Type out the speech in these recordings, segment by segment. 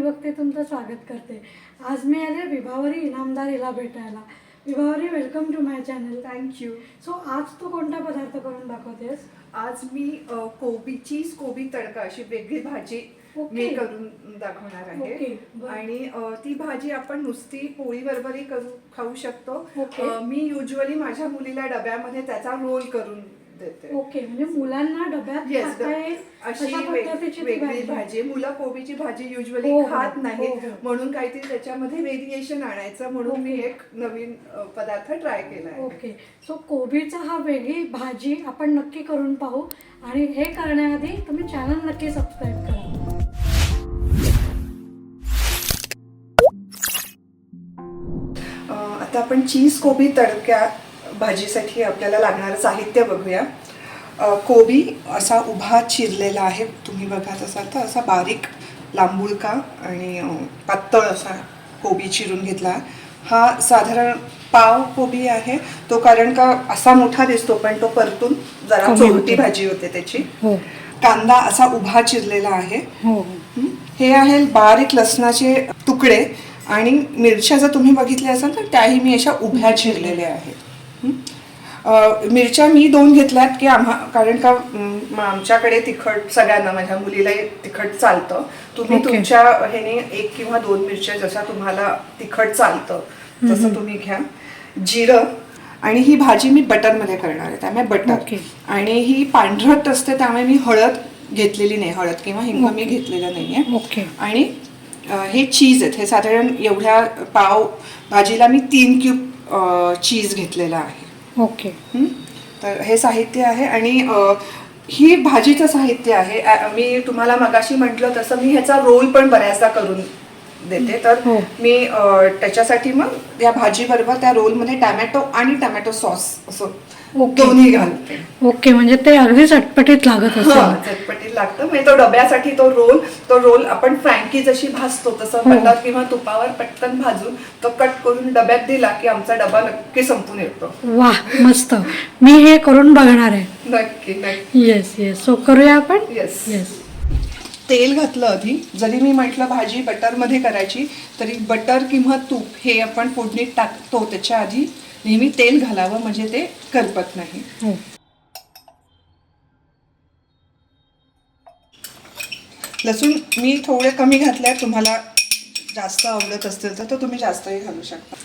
बघते तुमचं स्वागत करते. आज मी आले विभावरी इनामदार हिला भेटायला. Vibhavari welcome to my channel thank you so आज तू कोणता पदार्थ करून दाखवतेस? आज मी अ, कोबी चीज कोबी तडका अशी वेगळी भाजी ओके. मी करून दाखवणार ओके, आहे बरं. आणि अ, ती भाजी आपण नुसती पोळी बरोबरही करू खाऊ शकतो. ओके. अ, मी युजली माझ्या मुलीला डब्यामध्ये त्याचा रोल करून देते. ओके म्हणजे मुलांना डब्यात Yes, खाता येईल अशी अशा वेग- पद्धतीची ती वेगळी भाजी. भाजी. मुलं कोबीची भाजी युजली हो, हो, खात नाही हो, हो. म्हणून काहीतरी त्याच्यामध्ये व्हेरिएशन आणायचं म्हणून मी एक नवीन अ, पदार्थ ट्राय केला आहे. ओके. सो कोबीचा हा वेगळी भाजी आपण नक्की करून पाहू. आणि हे करण्याआधी तुम्ही चॅनल नक्की सबस्क्राईब करा. अ, आता आपण चीज कोबी तडक्या भाजीसाठी आपल्याला लागणारं साहित्य बघूया. कोबी असा उभा चिरलेला आहे. तुम्ही बघत असाल तर असा बारीक लांबुळका आणि पातळ असा कोबी चिरून घेतला. हा साधारण पाव कोबी आहे. तो कारण का असा मोठा दिसतो पण तो परतून जरा चोरटी. भाजी होते त्याची. हो. कांदा असा उभा चिरलेला आहे. हो. हं? आहे बारीक लसणाचे तुकडे आणि मिरच्या जर तुम्ही बघितल्या असाल तर त्याही मी अशा उभ्या चिरलेल्या आहेत. मिरच्या मी दोन घेतल्यात की आम्हा कारण का आमच्याकडे तिखट सगळ्यांना माझ्या मुलीलाही तिखट चालतं. तुम्ही ओके. तुमच्या ह्याने एक किंवा दोन मिरच्या जशा तुम्हाला तिखट चालतं तसं तुम्ही घ्या. जिरं आणि ही भाजी मी बटरमध्ये करणार आहे त्यामुळे बटर. ओके. आणि ही पांढरट असते त्यामुळे मी हळद घेतलेली नाही हळद किंवा हिंग मी घेतलेलं नाहीये. ओके. आणि अ, हे चीज आहेत हे साधारण एवढ्या पाव भाजीला मी तीन क्यूब चीज घेतलेला आहे. ओके? तर हे साहित्य आहे आणि ही भाजीचं साहित्य आहे मी तुम्हाला मगाशी म्हटलं तसं मी ह्याचा रोल पण बऱ्याचदा करून देते तर हो. मी अ, त्याच्यासाठी मग या भाजीबरोबर त्या रोलमध्ये टॅमॅटो आणि टॅमॅटो सॉस असं. दोन्ही घालते. ओके म्हणजे ते अगदी चटपटीत लागत हा, असेल. चटपटीत लागतं. म्हणजे तो डब्यासाठी तो रोल तो रोल आपण फ्रँकी जशी भाजतो तसं हो. बटर किंवा तुपावर पटकन भाजून तो कट करून डब्यात दिला की आमचा डबा नक्की संपून येतो. वा मस्त. मी हे करून बघणार आहे. नक्की नक्की. येस येस सो करूया आपण? येस येस तेल घातलं आधी. जरी मी म्हटलं भाजी बटरमध्ये करायची तरी बटर किंवा तूप हे आपण फोडणीत टाकतो. त्याच्या आधी नेहमी तेल घालावं म्हणजे ते करपत नाही. हो. लसूण मी थोडे कमी घातले तुम्हाला जास्त आवडत असतील तर तुम्ही जास्तही घालू शकता.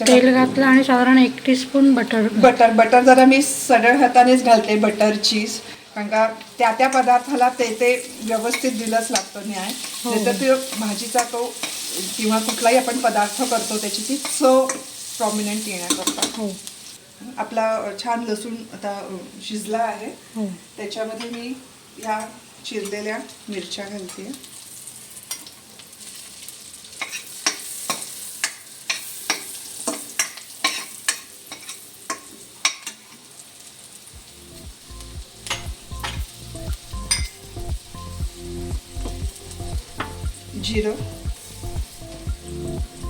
तेल घातलं आणि साधारण एक टीस्पून बटर बटर बटर जरा मी सरळ हातानेच घालते बटर चीज. कारण का त्या त्या पदार्थाला ते ते व्यवस्थित दिलंच लागतं न्याय. हो. नाहीतर ते भाजीचा तो किंवा कुठलाही आपण पदार्थ करतो त्याची ती चव प्रॉमिनंट येण्याकरता. हो. आपला छान लसूण आता शिजला आहे. हो. त्याच्यामध्ये मी ह्या चिरलेल्या मिरच्या घालते. जिरं.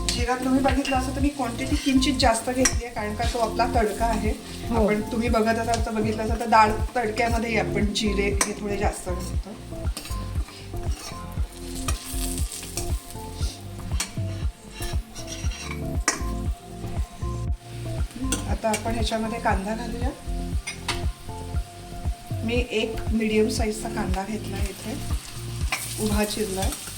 जिरं तुम्ही बघितलं असं तर मी क्वांटिटी किंचित जास्त घेतली आहे कारण का तो आपला तडका आहे. हो. आपण तुम्ही बघत असाल तर बघितलं असाल तर डाळ तडक्यामध्ये आपण जिरे हे थोडे जास्त घालतो. आता आपण ह्याच्यामध्ये कांदा घालूया. मी एक मीडियम साईजचा कांदा घेतला इथे. उभा चिरलाय. चल.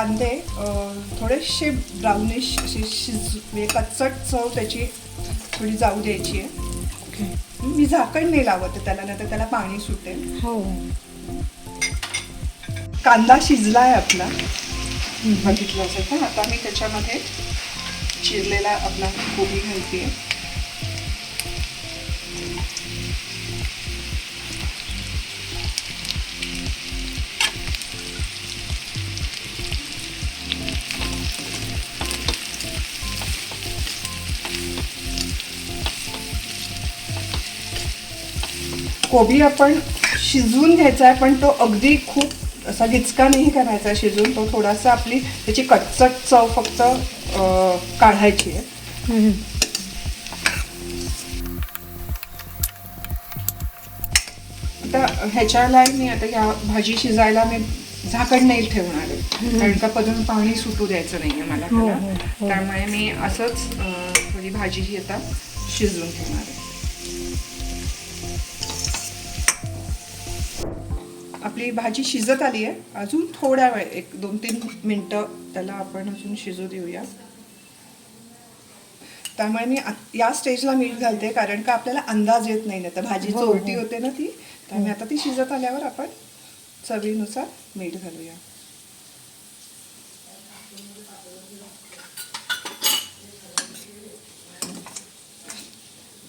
कांदे थोडेसे ब्राउनिश असे शिज म्हणजे कच्चट चव त्याची थोडी जाऊ द्यायची आहे. ओके. मी झाकण नाही लावत आहे त्याला नाही तर त्याला पाणी सुटेल. हो. कांदा शिजलाय आपला. बघितलं असेल तर आता मी त्याच्यामध्ये चिरलेला आपला कोबी घालते. कोबी आपण शिजवून घ्यायचा आहे पण तो अगदी खूप असा गिचका नाही करायचा आहे शिजवून तो थोडासा आपली त्याची कटचट चव फक्त काढायची आहे आता ह्याच्याला मी आता या भाजी शिजायला मी झाकण नाही ठेवणार आहे कारण का पदून पाणी सुटू द्यायचं नाही आहे मला हो. हो, हो. त्यामुळे मी असंच थोडी भाजी ही आता शिजवून घेणार आहे आपली भाजी शिजत आली आहे. अजून थोड्या वेळ एक दोन तीन मिनटं त्याला आपण अजून शिजू देऊया. त्यामुळे मी या स्टेजला मीठ घालते कारण का आपल्याला अंदाज येत नाही ना. तर भाजी हो, हो. चोरटी होते ना ती. त्यामुळे आता ती शिजत आल्यावर आपण चवीनुसार मीठ घालूया.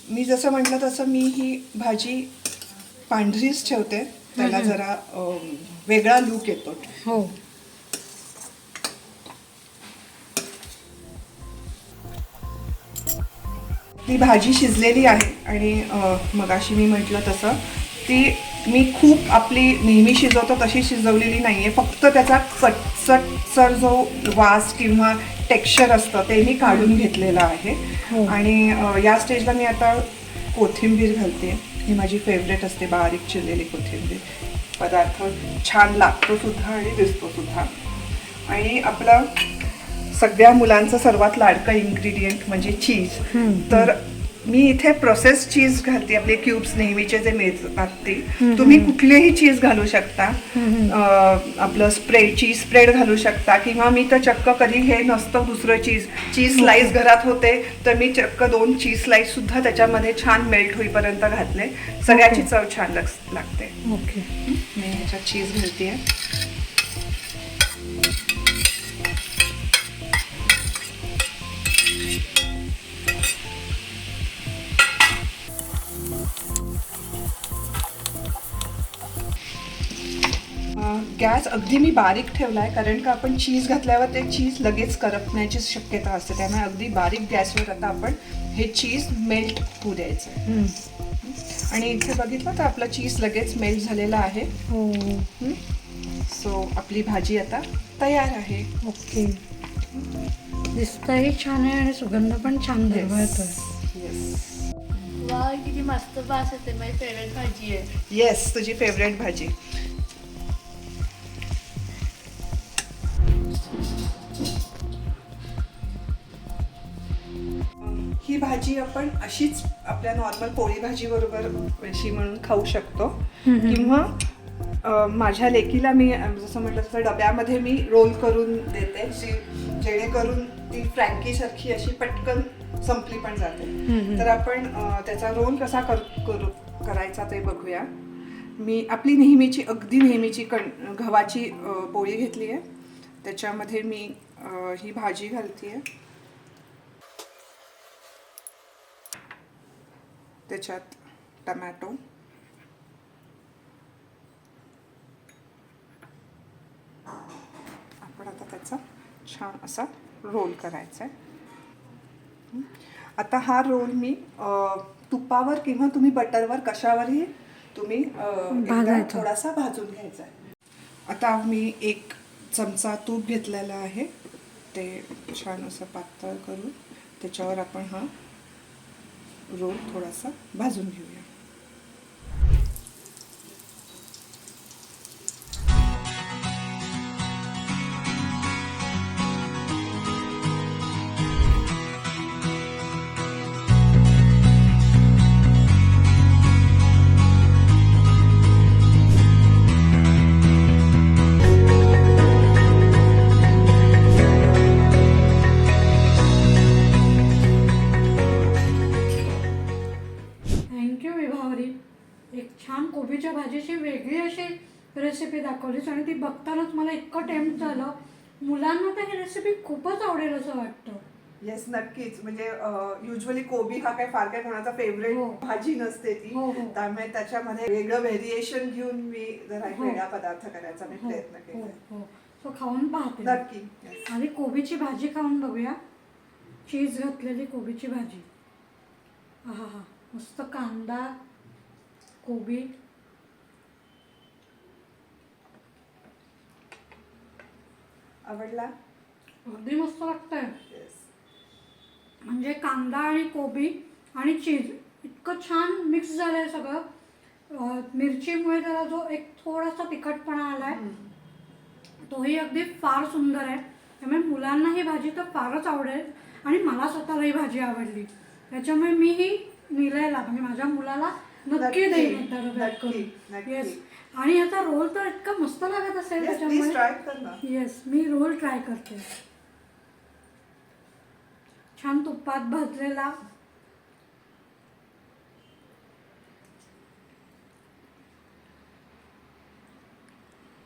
मी जसं म्हटलं तसं मी ही भाजी पांढरीच ठेवते. त्याला जरा वेगळा लूक येतो. हो. ती भाजी शिजलेली आहे आणि मगाशी मी म्हटलं तसं ती मी खूप आपली नेहमी शिजवतो तशी शिजवलेली नाही आहे फक्त त्याचा कटचटसर जो वास किंवा टेक्स्चर असतं ते मी काढून घेतलेलं आहे. हो. आणि या स्टेजला मी आता कोथिंबीर घालते. ही माझी फेवरेट असते बारीक चिरलेली कोथिंबीर. पदार्थ छान लागतो सुद्धा आणि दिसतो सुद्धा. आणि आपलं सगळ्या मुलांचं सर्वात लाडकं इन्ग्रेडियंट म्हणजे चीज. तर मी इथे प्रोसेस चीज घालते आपले क्यूब्स नेहमीचे जे मिळतात ते तुम्ही कुठलेही चीज घालू शकता. आपलं स्प्रेड चीज स्प्रेड घालू शकता किंवा मी तर चक्क कधी हे नसतं दुसरं चीज चीज स्लाइस घरात होते तर मी चक्क दोन चीज स्लाइस सुद्धा त्याच्यामध्ये छान मेल्ट होईपर्यंत घातले. सगळ्याची चव छान लग- लागते. ओके. मी ह्याच्यात चीज घालते गॅस अगदी मी बारीक ठेवला आहे कारण का आपण चीज घातल्यावर ते चीज लगेच करपण्याची शक्यता असते. त्यामुळे अगदी बारीक गॅसवर आता आपण हे चीज मेल्ट होऊ द्यायचं. आणि इथे बघितलं तर आपलं चीज लगेच मेल्ट झालेलं आहे. हो. सो आपली भाजी आता तयार आहे. ओके. दिसतही छान आहे आणि सुगंध पण छान दरवळतोय येस वा किती मस्त वास येते माझी फेवरेट भाजी आहे. येस तुझी फेवरेट भाजी. ही भाजी आपण अशीच आपल्या नॉर्मल पोळी भाजी बरोबर अशी म्हणून खाऊ शकतो. किंवा माझ्या लेकीला मी जसं म्हटलं तसं डब्यामध्ये मी रोल करून देते जी जेणेकरून ती फ्रँकी सारखी अशी पटकन संपली पण जाते. तर आपण त्याचा रोल कसा कर करू करायचा ते बघूया. मी आपली नेहमीची अगदी नेहमीची कण गव्हाची पोळी घेतली आहे त्याच्यामध्ये मी ही भाजी घालते आहे त्याच्यात टमॅटो आपण आता त्याचा छान असा रोल करायचा आहे. आता हा रोल मी तुपावर किंवा तुम्ही बटरवर कशावरही तुम्ही. थोडासा भाजून घ्यायचा आहे आता मी एक चमचा तूप घेतलेला आहे ते छान असं पातळ करून त्याच्यावर आपण हा रोल थोडासा भाजून घेऊया. छान कोबीच्या भाजीची वेगळी अशी रेसिपी दाखवलीस आणि ती बघतानाच मला इतकं टेम्प झालं. मुलांना तर ही रेसिपी खूपच आवडेल असं वाटतं. येस नक्कीच. म्हणजे युजली कोबी हा काय फार काय कोणाचा फेवरेट हो. भाजी नसते ती. हो, हो. त्यामुळे त्याच्यामध्ये वेगळं व्हेरिएशन घेऊन मी जरा. वेगळा पदार्थ करायचा मी प्रयत्न केला सो खाऊन पाहते. नक्की. आणि कोबीची भाजी खाऊन बघूया. चीज घातलेली कोबीची भाजी. हा हा मस्त कांदा कोबी. आवडला? अगदी मस्त येस म्हणजे कांदा आणि कोबी आणि चीज इतकं छान मिक्स झालं आहे सगळं मिरचीमुळे त्याला जो एक थोडासा तिखटपणा आला आहे तोही अगदी फार सुंदर आहे. त्यामुळे मुलांना ही भाजी तर फारच आवडेल आणि मला स्वतःला ही भाजी आवडली. त्याच्यामुळे मी ही निलयला म्हणजे माझ्या मुलाला नक्की देईन एकदा नक्की, करून. नक्की. येस आणि याचा रोल तर इतका मस्त लागत असेल कर ना. येस मी रोल ट्राय करते. छान तुपात भाजलेला.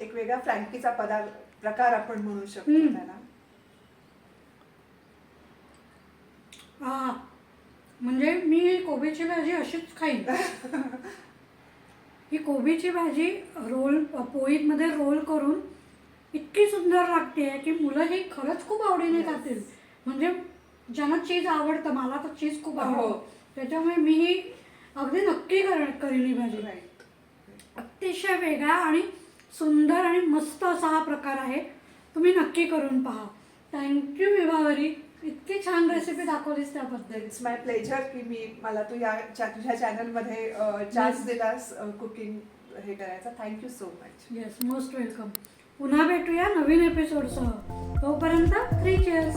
एक वेगळा फ्रँकीचा पदार्थ प्रकार आपण म्हणू शकतो हम्म. त्याला. म्हणजे मी कोबीची भाजी अशीच खाईन. ही कोबीची भाजी रोल पोळीमध्ये रोल करून इतकी सुंदर लागते की मुलं ही खरंच खूप आवडीने. खातील. म्हणजे ज्यांना चीज आवडतं मला तर चीज खूप हो. आवडतं. त्याच्यामुळे मी ही अगदी नक्की कर करीन ही भाजी. अतिशय वेगळा आणि सुंदर आणि मस्त असा हा प्रकार आहे. तुम्ही नक्की करून पहा. थँक्यू विभावरी इतकी छान रेसिपी दाखवलीस त्याबद्दल. इट्स माय प्लेजर की मी मला तू या तुझ्या चॅनलमध्ये चान्स. दिलास कुकिंग हे करायचा. Thank you so much yes most welcome पुन्हा भेटूया नवीन एपिसोडसह तोपर्यंत थ्री चेअर्स